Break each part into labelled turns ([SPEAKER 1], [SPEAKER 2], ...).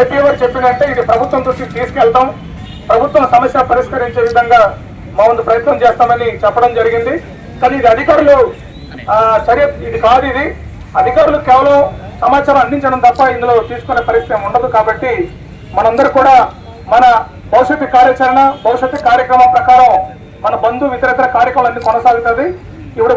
[SPEAKER 1] AP వారు చెప్పినట్టే ఇది ప్రభుత్వం దృష్టికి తీసుకెళ్తాం. ప్రభుత్వం సమస్య పరిష్కరించే విధంగా మా ముందు ప్రయత్నం చేస్తామని చెప్పడం జరిగింది. కానీ ఇది అధికారులు చర్య ఇది కాదు ఇది. అధికారులు కేవలం సమాచారం అందించడం తప్ప ఇందులో తీసుకునే పరిస్థితి ఉండదు కాబట్టి మనందరూ కూడా మన భవిష్యత్తు కార్యాచరణ భవిష్యత్తు కార్యక్రమం ప్రకారం మన బంధు ఇతరత్ర కార్యక్రమాలన్నీ కొనసాగుతుంది. ఇప్పుడు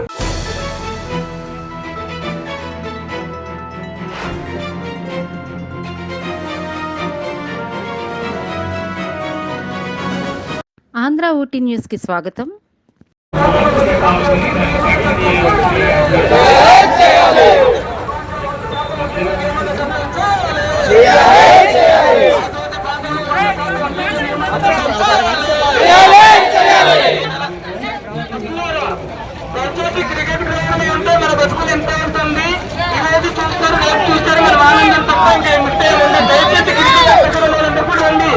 [SPEAKER 2] ఆంధ్ర ఊటీ న్యూస్కి స్వాగతం
[SPEAKER 3] దయచేసి క్రికెట్ గ్రౌండ్ ఉంటే మన బతుకులు ఎంత ఉంటుంది ఇవేది చూస్తారు రేపు చూస్తారు మన ఆనందం తప్ప ఇంకా ఏమిటే ఉండదు దయచేసి క్రికెట్ గ్రౌండ్ కూడా ఉంది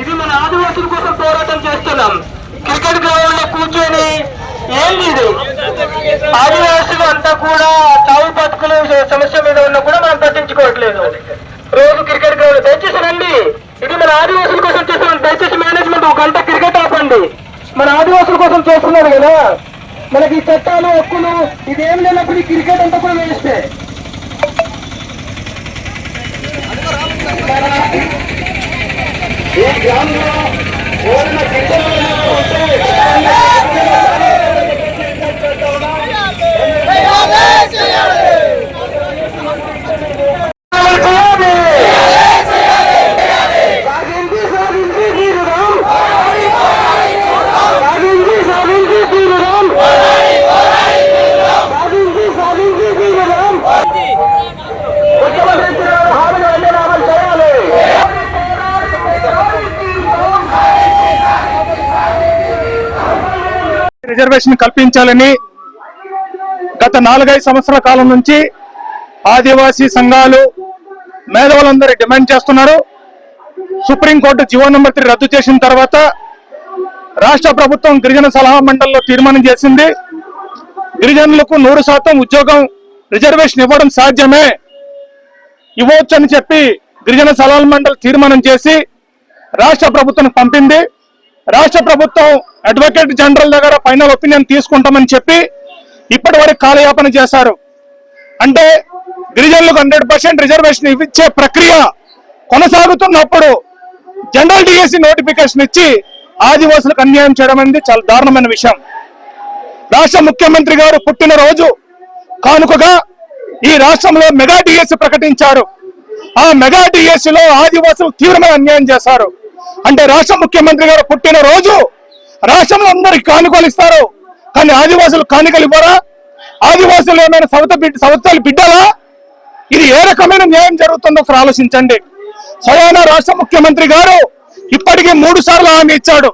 [SPEAKER 3] ఇది మన ఆదివాసుల కోసం పోరాటం చేస్తున్నాం క్రికెట్ గ్రౌండ్లో కూర్చొని ఏం లేదు ఆదివాసులు అంతా కూడా చావు బతుకులు సమస్య మీద ఉన్నా కూడా మనం పట్టించుకోవట్లేదు రోజు క్రికెట్ గ్రౌండ్ దయచేసి రండి. ఇది మన ఆదివాసుల కోసం చేస్తున్నాం దయచేసి మేనేజ్మెంట్ ఒక గంట క్రికెట్ ఆపండి. మన ఆదివాసుల కోసం చేస్తున్నారు కదా. మనకి ఈ చట్టాలు హక్కులు ఇదేం లేనప్పుడు ఈ క్రికెట్ అంతా కూడా వేస్తే ఈ గ్రామంలో ఎవరైనా క్రికెట్
[SPEAKER 1] రిజర్వేషన్ కల్పించాలని గత నాలుగైదు సంవత్సరాల కాలం నుంచి ఆదివాసీ సంఘాలు మేధావులందరూ డిమాండ్ చేస్తున్నారు. Supreme court GO number three రద్దు చేసిన తర్వాత రాష్ట్ర ప్రభుత్వం గిరిజన సలహా మండలిలో తీర్మానం చేసింది. గిరిజనులకు నూరు శాతం ఉద్యోగం రిజర్వేషన్ ఇవ్వడం సాధ్యమే. ఇవ్వచ్చు అని చెప్పి గిరిజన సలహా మండలి తీర్మానం చేసి రాష్ట్ర ప్రభుత్వం పంపింది. రాష్ట్ర ప్రభుత్వం అడ్వకేట్ జనరల్ దగ్గర ఫైనల్ ఒపీనియన్ తీసుకుంటామని చెప్పి ఇప్పటి వరకు కాలయాపన చేశారు. అంటే గిరిజనులకు హండ్రెడ్ పర్సెంట్ రిజర్వేషన్ ఇచ్చే ప్రక్రియ కొనసాగుతున్నప్పుడు జనరల్ డిఎస్సి నోటిఫికేషన్ ఇచ్చి ఆదివాసులకు అన్యాయం చేయడం అనేది చాలా దారుణమైన విషయం. రాష్ట్ర ముఖ్యమంత్రి గారు పుట్టినరోజు కానుకగా ఈ రాష్ట్రంలో మెగా డిఎస్సి ప్రకటించారు. ఆ మెగా డిఎస్సిలో ఆదివాసులు తీవ్రమైన అన్యాయం చేశారు. అంటే రాష్ట్ర ముఖ్యమంత్రి గారు పుట్టిన రోజు రాష్ట్రంలో అందరికి కానుకలు ఇస్తారు. కానీ ఆదివాసులు కానుకలు ఇవ్వరా? ఆదివాసులు ఏమైనా సవత బిడ్డ బిడ్డలా? ఇది ఏ రకమైన న్యాయం జరుగుతుందో ఒకసారి ఆలోచించండి. స్వయాన రాష్ట్ర ముఖ్యమంత్రి గారు ఇప్పటికే మూడు సార్లు హామీ ఇచ్చాడు.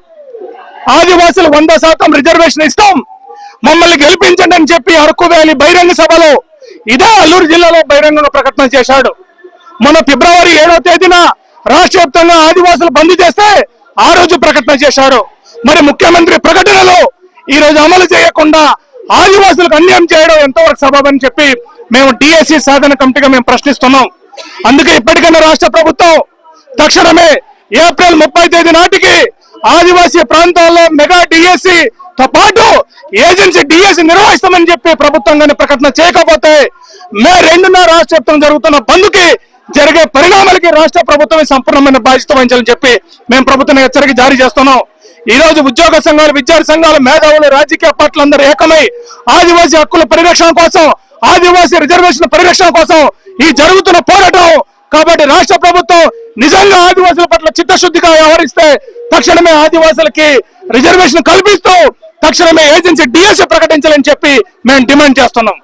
[SPEAKER 1] ఆదివాసులు వంద శాతం రిజర్వేషన్ ఇస్తాం. మమ్మల్ని గెలిపించండి అని చెప్పి అరకు వ్యాలీ బహిరంగ సభలో ఇదే అల్లూరు జిల్లాలో బహిరంగ ప్రకటన చేశాడు. మన ఫిబ్రవరి ఏడవ తేదీన రాష్ట్ర వ్యాప్తంగా ఆదివాసులు బంద్ చేస్తే ఆ రోజు ప్రకటన చేశారు. మరి ముఖ్యమంత్రి ప్రకటనలో ఈ రోజు అమలు చేయకుండా ఆదివాసులకు అన్యాయం చేయడం ఎంతవరకు సబబని చెప్పి మేము డిఎస్సి సాధన కమిటీగా మేము ప్రశ్నిస్తున్నాం. అందుకే ఇప్పటికైనా రాష్ట్ర ప్రభుత్వం తక్షణమే ఏప్రిల్ ముప్పై తేదీ నాటికి ఆదివాసీ ప్రాంతాల్లో మెగా డిఎస్సి తో పాటు ఏజెన్సీ డిఎస్సి నిర్వహిస్తామని చెప్పి ప్రభుత్వం కానీ ప్రకటన చేయకపోతే మే రెండున్నర రాష్ట్ర జరుగుతున్న బంద్కి జరిగే పరిణామాలకి రాష్ట్ర ప్రభుత్వమే సంపూర్ణమైన బాధ్యత వహించాలని చెప్పి మేము ప్రభుత్వం హెచ్చరిక జారీ చేస్తున్నాం. ఈ రోజు ఉద్యోగ సంఘాలు విద్యార్థి సంఘాలు మేధావులు రాజకీయ పార్టీలు అందరూ ఏకమై ఆదివాసీ హక్కుల పరిరక్షణ కోసం ఆదివాసీ రిజర్వేషన్ పరిరక్షణ కోసం ఈ జరుగుతున్న పోరాటం కాబట్టి రాష్ట్ర ప్రభుత్వం నిజంగా ఆదివాసుల పట్ల చిత్తశుద్ధిగా వ్యవహరిస్తే తక్షణమే ఆదివాసులకి రిజర్వేషన్ కల్పిస్తూ తక్షణమే ఏజెన్సీ డిఎస్సీ ప్రకటించాలని చెప్పి మేము డిమాండ్ చేస్తున్నాం.